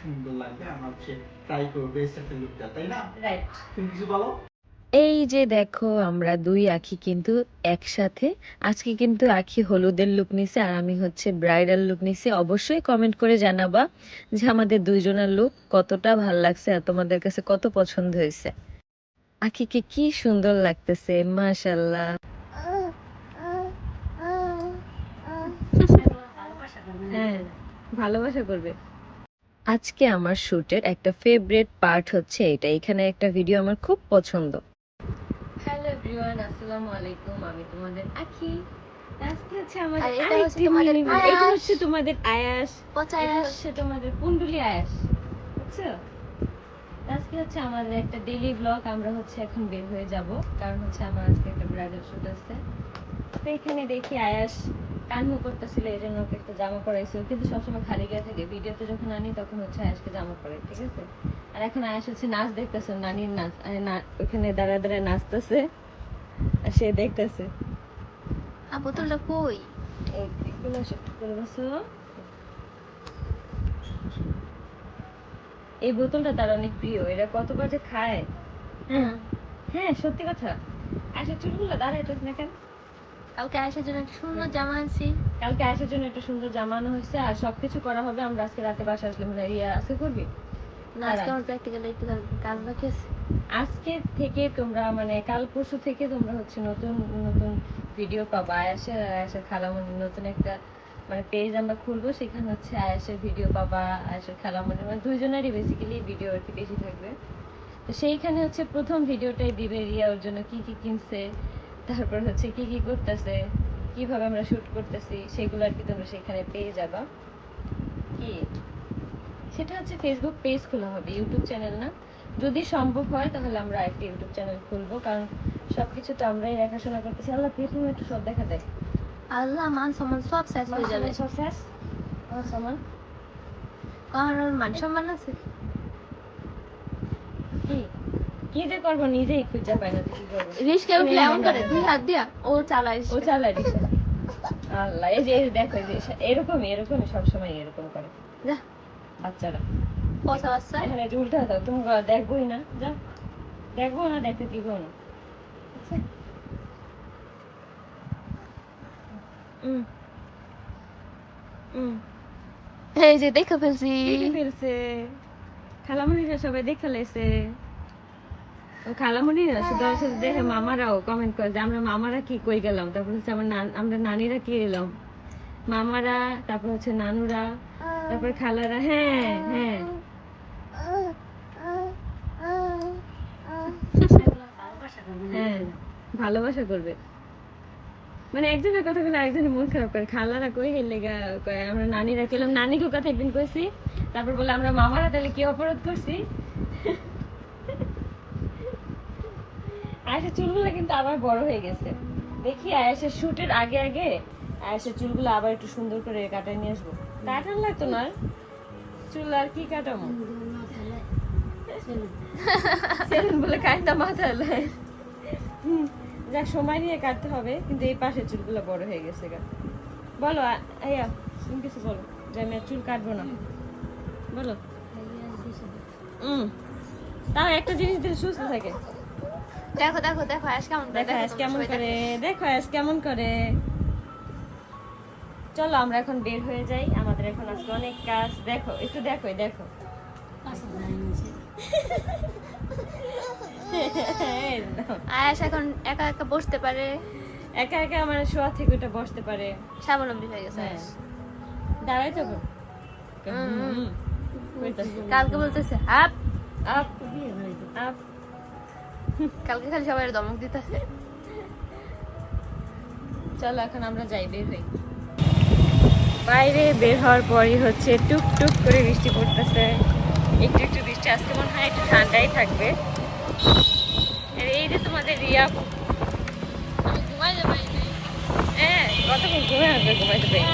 সুন্দর লাগবে আমরা হচ্ছে ট্রাই করব একটা লুকটা তাই না রাইট তুমি কিছু বলো এই যে দেখো আমরা দুই আখি কিন্তু একসাথে। আজকে কিন্তু আখি হলুদের লুক নিছে আর আমি হচ্ছে ব্রাইডাল লুক নিছি। অবশ্যই কমেন্ট করে জানাবা যে আমাদের দুইজনের লুক কতটা ভালো লাগছে আর তোমাদের কাছে কত পছন্দ হয়েছে। আখিকে কি সুন্দর লাগতেছে মাশাল্লাহ হ্যাঁ ভালোবাসা করবে। আজকে আমার শুটের একটা ফেভারিট পার্ট হচ্ছে এটা। এখানে একটা ভিডিও আমার খুব পছন্দ। হ্যালো এভরিওয়ান আসসালামু আলাইকুম। আমি তোমাদের আখি। আজকে হচ্ছে আমাদের আর এটা হচ্ছে তোমাদের এটা আয়াস। হচ্ছে তোমাদের আয়াস। পচা এটা হচ্ছে তোমাদের কুন্ডুলি আয়াস। বুঝছ? আজকে হচ্ছে আমাদের একটা ডেইলি ব্লগ আমরা হচ্ছে এখন বের হয়ে যাব। কারণ হচ্ছে আমার আজকে একটা ব্রাইডাল শুট আছে। তো এখানে দেখি আয়াস। কান্না করতেছিল এই জন্য ওকে একটা জামা পরাইছে। ও কিন্তু সবসময় খালি গায়ে থাকে। ভিডিওতে যখন আনি তখন হচ্ছে আয়াসকে জামা পরাই ঠিক আছে? আর এখন আয়াস হচ্ছে নাচ দেখতেছে নানির নাচ ওখানে দাঁড়ায় দাঁড়ায় নাচতেছে আর সে দেখতেছে। বোতলটা কই? এই এগুলো একটু করে বসো এই বোতলটা তার অনেক প্রিয়। এরা কতবার যে খায়। হ্যাঁ। হ্যাঁ সত্যি কথা। আচ্ছা চুলগুলো দাঁড়ায় তো না কেন। কালকে আসার জন্য একটা সুন্দর জামা আনছি। কালকে আসার জন্য একটা সুন্দর জামানো হয়েছে আর সবকিছু করা হবে আমরা আজকে রাতে বাসা আসলে মানে ইয়া আছে করবি? না আজকে আমার প্র্যাকটিক্যাল একটু কাজ বাকি আছে। আজকে থেকে তোমরা মানে কাল পরশু থেকে তোমরা হচ্ছে নতুন নতুন ভিডিও পাবা। আয়াসের আয়াসের খালামণির নতুন একটা মানে পেজ আমরা খুলবো সেখানে হচ্ছে আয়াসের ভিডিও পাবা আয়াসের খালামণির মানে দুইজনেরই বেসিক্যালি ভিডিও আর কি বেশি থাকবে। তো সেইখানে হচ্ছে প্রথম ভিডিওটাই দিবে রিয়া ওর জন্য কি কি কিনছে তারপর হচ্ছে কি কি করতেছে কীভাবে আমরা শুট করতেছি সেগুলো আর কি তোমরা সেখানে পেয়ে যাবা। কি? সেটা হচ্ছে ফেসবুক পেজ খোলা হবে ইউটিউব চ্যানেল না। যদি সম্ভব হয় তাহলে আমরা একটা ইউটিউব চ্যানেল খুলবো কারণ সবকিছু তো আমরাই দেখাশোনা করতেছি। আল্লাহ পেছনে একটু সব দেখা দেয় আল্লাহ মান সম্মান সব শেষ হয়ে যাবে। সব শেষ? সামান কারণ মান সম্মান আছে কি কি যে করব নিজেই খুঁজে পাই না কি করব। রিস্কে উঠলে এমন করে দুই হাত দিয়া ও চালায় ও চালায় আল্লাহ এই যে দেখো যে এরকমই এরকমই সবসময় এরকম করে। যা। বাচ্চারা। পচা বাচ্চা। এখানে উল্টা দাও তুমি দেখবোই না? যা। দেখব না দেখতে দিব না। আচ্ছা। এই যে দেখে ফেলছি। দেখে ফেলছে। সবাই দেখে লেছে ও খালামণিরা শুধু সাথে দেখে মামারাও কমেন্ট করে যে আমরা মামারা কি কই গেলাম? তারপর হচ্ছে আমার আমরা নানিরা কি এলাম? মামারা তারপর হচ্ছে নানুরা তারপর খালারা হ্যাঁ হ্যাঁ। হ্যাঁ ভালোবাসা করবে। মানে একজনের কথা বলে আরেকজনের মন খারাপ করে। খালারা কই গেলে আমরা নানিরা কেলাম নানিকে কথা একদিন কইছি তারপর বলে আমরা মামারা তাহলে কি অপরাধ করছি? আয়েশের চুলগুলো কিন্তু আবার বড় হয়ে গেছে। দেখি আয়েশের শুটের আগে আগে আয়েশের চুলগুলো আবার একটু সুন্দর করে কাটায় নিয়ে আসব। কাটার লাগতো না? চুল আর কি কাটামো সেলুন বলে কাটটা মাথায় লাই যাক সময় নিয়ে কাটতে হবে কিন্তু এই পাশের চুলগুলো বড় হয়ে গেছে গা। বলো আ- আইয়া তুমি কিছু বলো যে আমি আর চুল কাটবো না। বলো। হুম তাও একটা জিনিস দিলে সুস্থ থাকে। দেখো দেখো দেখো আজ কেমন করে, দেখো আজ কেমন করে দেখো। আজ কেমন করে। চলো আমরা এখন বের হয়ে যাই। আমাদের এখন আজকে অনেক কাজ। দেখো একটু দেখো দেখো। আয়াস এখন একা একা বসতে পারে। একা একা আমার শোয়া থেকে ওটা বসতে পারে। স্বাবলম্বী হয়ে গেছে হ্যাঁ। দাঁড়াই তো। কালকে বলতেছে হাপ আপ। আপ। কালকে খালি সবাই দমক দিতেছে। চলো, এখন আমরা যাই, বের হই। বাইরে বের হওয়ার পরই হচ্ছে টুক টুক করে বৃষ্টি পড়তেছে। একটু একটু বৃষ্টি, আজকে মনে হয় একটু ঠান্ডাই থাকবে। আর এই যে তোমাদের রিয়া। ঘুমাই হ্যাঁ কতক্ষণ ঘুমে আসবে ঘুমাইতে পারি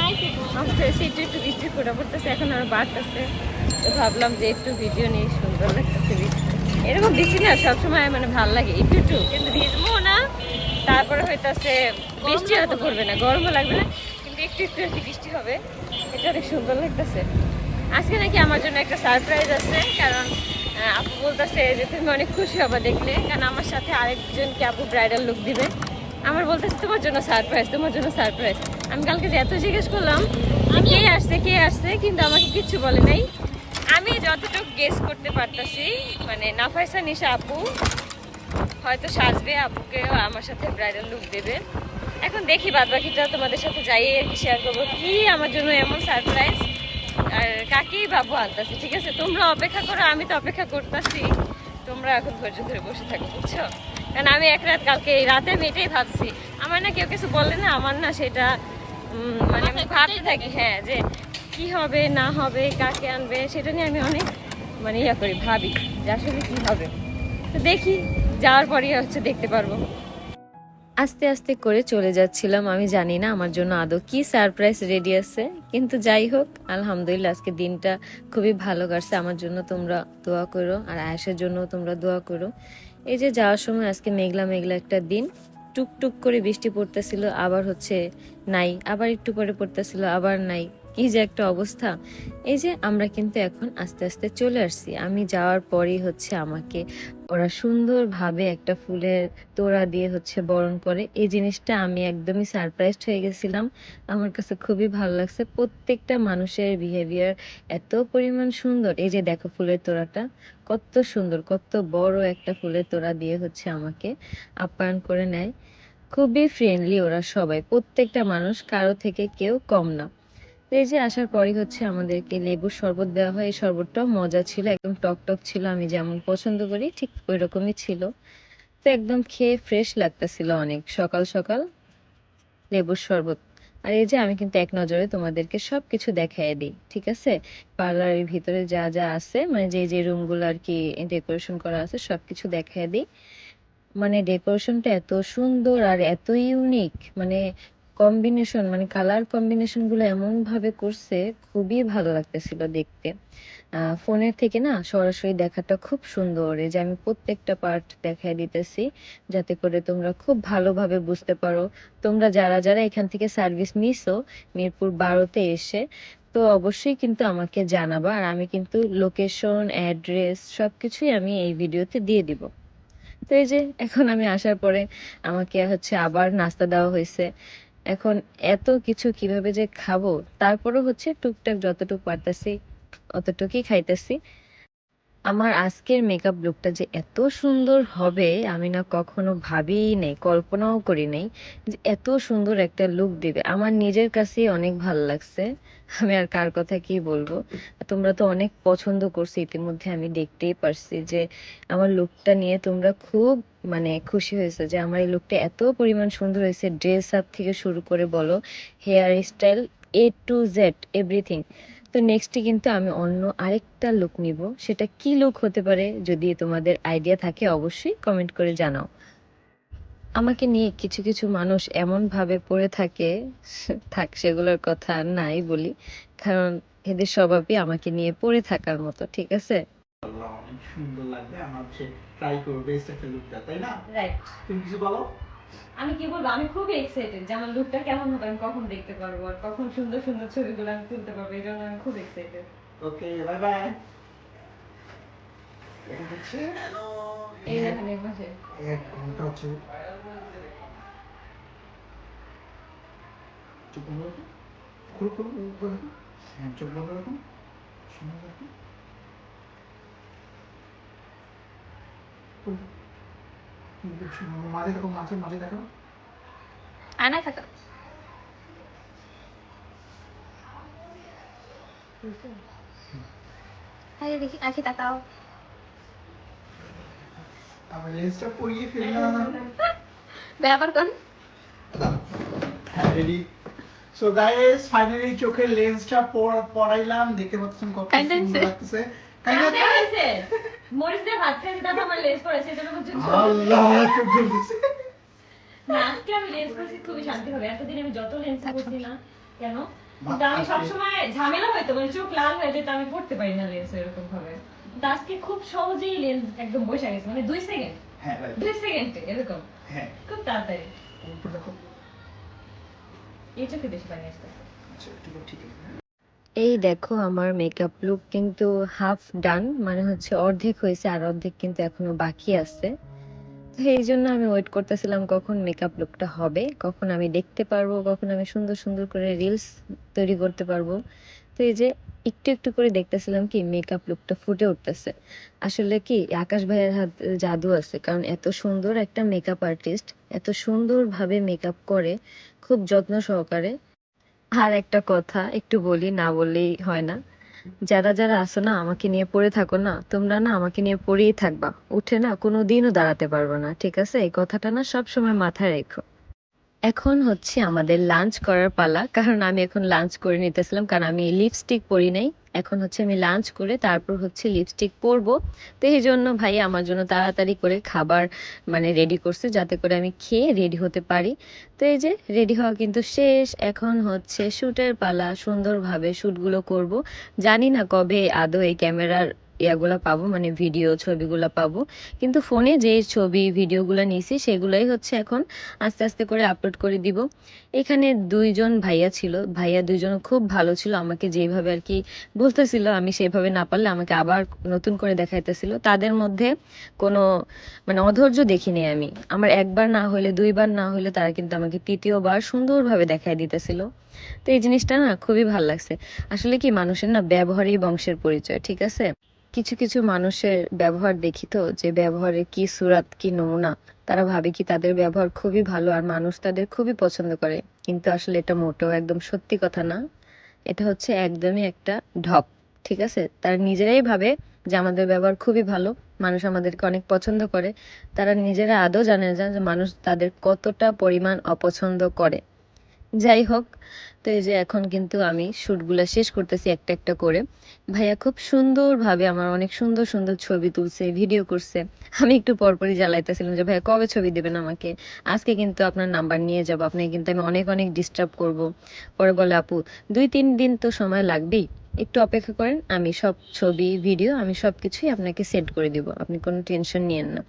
একটু একটু বৃষ্টি ফোটা পড়তেছে, এখন আর বাড়তেছে। তো ভাবলাম যে একটু ভিডিও নিয়ে সুন্দর লাগতেছে। এরকম বৃষ্টি না, সবসময় মানে ভালো লাগে একটু একটু, কিন্তু ভিজবো না। তারপরে হয়তো হইতাছে বৃষ্টি হয়তো পড়বে না, গরমও লাগবে না, কিন্তু একটু একটু কি বৃষ্টি হবে। এটা অনেক সুন্দর লাগতেছে। আজকে নাকি আমার জন্য একটা সারপ্রাইজ আছে, কারণ আপু বলতেছে যে তুমি অনেক খুশি হবে দেখলে, কারণ আমার সাথে আরেকজনকে আপু ব্রাইডাল লুক দিবে। আমার বলতেছে, তোমার জন্য সারপ্রাইজ, তোমার জন্য সারপ্রাইজ। আমি কালকে যে এত জিজ্ঞেস করলাম, কে আসছে কে আসছে? কিন্তু আমাকে কিচ্ছু বলে নাই। আমি যতটুকু গেস করতে পারতাছি মানে নাফাইসা নিশা আপু হয়তো সাজবে আপুকেও আমার সাথে ব্রাইডাল লুক দেবে। এখন দেখি বাদ বাকিটা তোমাদের সাথে যাই শেয়ার করব কি আমার জন্য এমন সারপ্রাইজ আর কাকেই বাবু আনতেছে ঠিক আছে? তোমরা অপেক্ষা করো আমি তো অপেক্ষা করতেছি। তোমরা এখন ধৈর্য ধরে বসে থাকো বুঝছ? কারণ আমি এক রাত কালকে এই রাতে আমি এটাই ভাবছি। আমার না কেউ কিছু বললে না আমার না সেটা উম, মানে আমি ভাবতে থাকি হ্যাঁ যে কি হবে, না হবে, কাকে আনবে, সেটা নিয়ে আমি অনেক মানে ইয়া করি, ভাবি যে আসলে কি হবে। তো দেখি, যাওয়ার পরই হচ্ছে দেখতে পারব। আস্তে আস্তে করে চলে যাচ্ছিলাম, আমি জানি না আমার জন্য আদৌ কি সারপ্রাইজ রেডি আছে, কিন্তু যাই হোক, আলহামদুলিল্লাহ আজকে দিনটা খুবই ভালো কাটছে। আমার জন্য তোমরা দোয়া করো আর আয়েসের জন্য তোমরা দোয়া করো। এই যে যাওয়ার সময় আজকে মেঘলা মেঘলা একটা দিন, টুকটুক করে বৃষ্টি পড়তেছিল, আবার হচ্ছে নাই, আবার একটু পরে পড়তেছিল, আবার নাই। কি যে একটা অবস্থা, এই যে আমরা কিন্তু এখন আস্তে আস্তে চলে আসছি। আমি যাওয়ার পরেই হচ্ছে আমাকে ওরা সুন্দরভাবে একটা ফুলের তোড়া দিয়ে হচ্ছে বরণ করে। এই জিনিসটা আমি একদমই সারপ্রাইজড হয়ে গেছিলাম। আমার কাছে খুবই ভালো লাগছে। প্রত্যেকটা মানুষের বিহেভিয়ার এত পরিমাণ সুন্দর। এই যে দেখো ফুলের তোড়াটা, কত সুন্দর, কত বড় একটা ফুলের তোড়া দিয়ে হচ্ছে আমাকে আপ্যায়ন করে নেয়। খুবই ফ্রেন্ডলি ওরা সবাই। প্রত্যেকটা মানুষ কারও থেকে কেউ কম না। যে আসার পরই হচ্ছে আমাদেরকে লেবুর শরবত দেওয়া হয়। এই শরবতটাও মজা ছিল, একদম টক টক ছিল, আমি যেমন পছন্দ করি, ঠিক ওই রকমই ছিল। তো একদম খেয়ে ফ্রেশ লাগতেছিল অনেক, সকাল সকাল লেবুর শরবত। আর এই যে আমি কিন্তু এক নজরে তোমাদেরকে সব কিছু দেখাই দিই, ঠিক আছে? পার্লারের ভিতরে যা যা আছে মানে যে যে রুমগুলো আর কি ডেকোরেশন করা আছে সব কিছু দেখাই দিই। মানে ডেকোরেশনটা এত সুন্দর আর এত ইউনিক মানে কম্বিনেশন মানে কালার কম্বিনেশনগুলো এমন ভাবে করছে, খুবই ভালো লাগতেছিল দেখতে। ফোনের থেকে না সরাসরি দেখাটা খুব সুন্দর। এই যে আমি প্রত্যেকটা পার্ট দেখাই দিতেছি, যাতে করে তোমরা খুব ভালোভাবে বুঝতে পারো। তোমরা যারা যারা এখান থেকে সার্ভিস নিছো মিরপুর বারোতে এসে, তো অবশ্যই কিন্তু আমাকে জানাবা। আর আমি কিন্তু লোকেশন অ্যাড্রেস সবকিছুই আমি এই ভিডিওতে দিয়ে দিব। তো এই যে, এখন আমি আসার পরে আমাকে হচ্ছে আবার নাস্তা দেওয়া হয়েছে। এখন এত কিছু কীভাবে যে খাব তারপরও হচ্ছে টুকটাক যতটুকু পারতেছি অতটুকুই খাইতেছি। আমার আজকের মেকআপ লুকটা যে এত সুন্দর হবে, আমি না কখনো ভাবিই নেই, কল্পনাও করি নাই যে এত সুন্দর একটা লুক দিবে। আমার নিজের কাছেই অনেক ভালো লাগছে। আমি আর কার কথা কি বলব? তোমরা তো অনেক পছন্দ করছ, ইতিমধ্যে আমি দেখতেই পারছি যে আমার লুকটা নিয়ে তোমরা খুব মানে খুশি হয়েছে যে আমার এই লুকটা এত পরিমাণ সুন্দর হয়েছে। ড্রেস আপ থেকে শুরু করে বলো hair style A to Z everything তো নেক্সটে কিন্তু আমি অন্য আরেকটা লুক নিব। সেটা কি লুক হতে পারে যদি তোমাদের আইডিয়া থাকে অবশ্যই কমেন্ট করে জানাও। আমাকে নিয়ে কিছু কিছু মানুষ এমন ভাবে পড়ে থাকে থাক সেগুলোর কথা নাই বলি কারণ এদের স্বভাবই আমাকে নিয়ে পড়ে থাকার মতো ঠিক আছে? সুন্দর লাগবে। আমার ট্রাই করব তাই না? রাইট তুমি কিছু বলো? আমি কি বলব আমি খুবই এক্সাইটেড যে আমার লুকটা কেমন হবে আমি কখন দেখতে পারব আর কখন সুন্দর সুন্দর ছবিগুলো আমি তুলতে পারব এই জন্য আমি খুব এক্সাইটেড ওকে বাই বাই এটা হচ্ছে? এই দেখেন এক ঘণ্টা বন্ধ হ্যাঁ বন্ধ শোনা। মাঝে দেখো মাঝে মাঝে দেখো আয়নায় থাকা। আরে দেখি আখি তাকাও। আমার লেন্সটা পরিয়ে ফেললাম। ব্যাপার কোন? রেডি সো গাইস ফাইনালি চোখের লেন্সটা পরাইলাম। দেখতে পাচ্ছেন কত সুন্দর লাগতেছে? হয়েছে মরিচ দিয়ে ভাত খেয়েছি তারপর আমার লেস পড়েছে এটা বুঝছ আল্লাহ না আজকে আমি লেন্স করছি খুবই শান্তি হবে। এতদিন আমি যত লেন্স করছি না কেন? কিন্তু আমি সবসময় ঝামেলা হয়তো মানে চোখ লাল হয়ে যেত আমি পড়তে পারি না লেন্স এরকম ভাবে আজকে খুব সহজেই লেন্স একদম বসে গেছে মানে দুই সেকেন্ড। হ্যাঁ দুই সেকেন্ডে এরকম। হ্যাঁ। খুব তাড়াতাড়ি। এই চোখে বেশি পানি আসতে আচ্ছা ঠিক আছে। এই দেখো আমার মেকআপ লুক কিন্তু হাফ ডান মানে হচ্ছে অর্ধেক হয়েছে আর অর্ধেক কিন্তু এখনও বাকি আছে। তো এই জন্য আমি ওয়েট করতেছিলাম কখন মেকআপ লুকটা হবে, কখন আমি দেখতে পারব, কখন আমি সুন্দর সুন্দর করে রিলস তৈরি করতে পারব। তো এই যে একটু একটু করে দেখতেছিলাম কি মেকআপ লুকটা ফুটে উঠতেছে। আসলে কি আকাশ ভাইয়ের হাত জাদু আছে, কারণ এত সুন্দর একটা মেকআপ আর্টিস্ট এত সুন্দরভাবে মেকআপ করে, খুব যত্ন সহকারে। আর একটা কথা, একটু বলি, না বললেই হয় না। যারা যারা আসো না, আমাকে নিয়ে পড়ে থাকো না, তোমরা না আমাকে নিয়ে পড়েই থাকবা। উঠে না কোনো দিনও দাঁড়াতে পারব না, ঠিক আছে? এই কথাটা না সব সময় মাথায় রেখো। এখন হচ্ছে আমাদের লাঞ্চ করার পালা, কারণ আমি এখন লাঞ্চ করে নিতেছিলাম, কারণ আমি লিপস্টিক পরি নাই। এখন হচ্ছে আমি লাঞ্চ করে তারপর হচ্ছে লিপস্টিক পরবো। তো এই জন্য ভাই আমার জন্য তাড়াতাড়ি করে খাবার মানে রেডি করছে যাতে করে আমি খেয়ে রেডি হতে পারি। তো এই যে রেডি হওয়া কিন্তু শেষ। এখন হচ্ছে শ্যুটের পালা সুন্দরভাবে শ্যুটগুলো করব। জানি না কবে আদৌ এই ক্যামেরার ইয়াগুলো পাবো মানে ভিডিও ছবিগুলো পাবো। কিন্তু ফোনে যে ছবি ভিডিওগুলো নিয়েছি সেগুলোই হচ্ছে এখন আস্তে আস্তে করে আপলোড করে দিব। এখানে দুইজন ভাইয়া ছিল। ভাইয়া দুইজন খুব ভালো ছিল, আমাকে যেভাবে আর কি বলতেছিল, আমি সেভাবে না পারলে আমাকে আবার নতুন করে দেখাইতেছিল। তাদের মধ্যে কোনো মানে অধৈর্য দেখিনি আমি। আমার একবার না হলে দুইবার না হলে তারা কিন্তু আমাকে তৃতীয়বার সুন্দরভাবে দেখাই দিতেছিল। তো এই জিনিসটা না খুবই ভালো লাগছে। আসলে কি মানুষের না ব্যবহারই বংশের পরিচয়, ঠিক আছে? কিছু কিছু মানুষের ব্যবহার দেখি তো, যে ব্যবহারে কি সুরাত, কি নমুনা, তারা ভাবে কি তাদের ব্যবহার খুবই ভালো আর মানুষ তাদের খুবই পছন্দ করে। কিন্তু আসলে এটা মোটেও একদম সত্যি কথা না। এটা হচ্ছে একদমই একটা ঢপ, ঠিক আছে? তারা নিজেরাই ভাবে যে আমাদের ব্যবহার খুবই ভালো, মানুষ আমাদেরকে অনেক পছন্দ করে। তারা নিজেরা আদৌ জানে না যে মানুষ তাদের কতটা পরিমাণ অপছন্দ করে। যাই হোক, তো এই যে এখন কিন্তু আমি শ্যুটগুলো শেষ করতেছি একটা একটা করে। ভাইয়া খুব সুন্দরভাবে আমার অনেক সুন্দর সুন্দর ছবি তুলছে ভিডিও করছে। আমি একটু পরপরই জ্বালাইতেছিলাম যে, ভাইয়া, কবে ছবি দেবেন আমাকে? আজকে কিন্তু আপনার নাম্বার নিয়ে যাব, আপনাকে কিন্তু আমি অনেক অনেক ডিস্টার্ব করব। পরে বলে, আপু, দুই, তিন দিন তো সময় লাগবেই। একটু অপেক্ষা করেন, আমি সব ছবি ভিডিও আমি সব কিছুই আপনাকে সেট করে দিব। আপনি কোনো টেনশন নিয়েন না।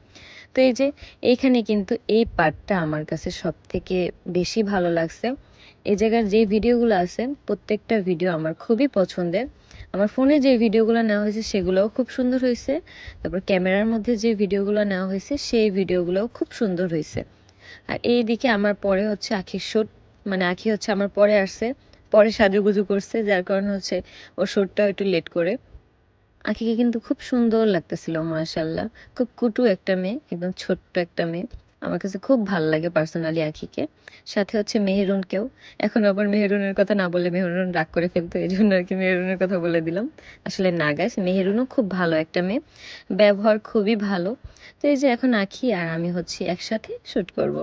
তো এই যে, এইখানে কিন্তু এই পার্টটা আমার কাছে সব থেকে বেশি ভালো লাগছে। এই জায়গার যে ভিডিওগুলো আছে, প্রত্যেকটা ভিডিও আমার খুবই পছন্দের। আমার ফোনে যে ভিডিওগুলো নেওয়া হয়েছে, সেগুলোও খুব সুন্দর হয়েছে। তারপর ক্যামেরার মধ্যে যে ভিডিওগুলো নেওয়া হয়েছে, সেই ভিডিওগুলোও খুব সুন্দর হয়েছে। আর এই দিকে আমার পরে হচ্ছে আখির শ্যুট মানে আখি হচ্ছে আমার পরে আসছে, পরে সাজুগুজু করছে, যার কারণে হচ্ছে ওর শ্যুটটাও একটু লেট করে। আখিকে কিন্তু খুব সুন্দর লাগতেছিল মাশাল্লাহ খুব কুটু একটা মেয়ে, একদম ছোট্ট একটা মেয়ে। আমার কাছে খুব ভালো লাগে পার্সোনালি আখিকে। সাথে হচ্ছে মেহেরুনকেও। এখন আবার মেহেরুনের কথা না বলে মেহেরুন রাগ করে ফেলতো এই জন্য আর কি মেহেরুনের কথা বলে দিলাম। আসলে না গাছ মেহেরুনও খুব ভালো একটা মেয়ে। ব্যবহার খুবই ভালো। তো এই যে এখন আখি আর আমি হচ্ছি একসাথে শ্যুট করব।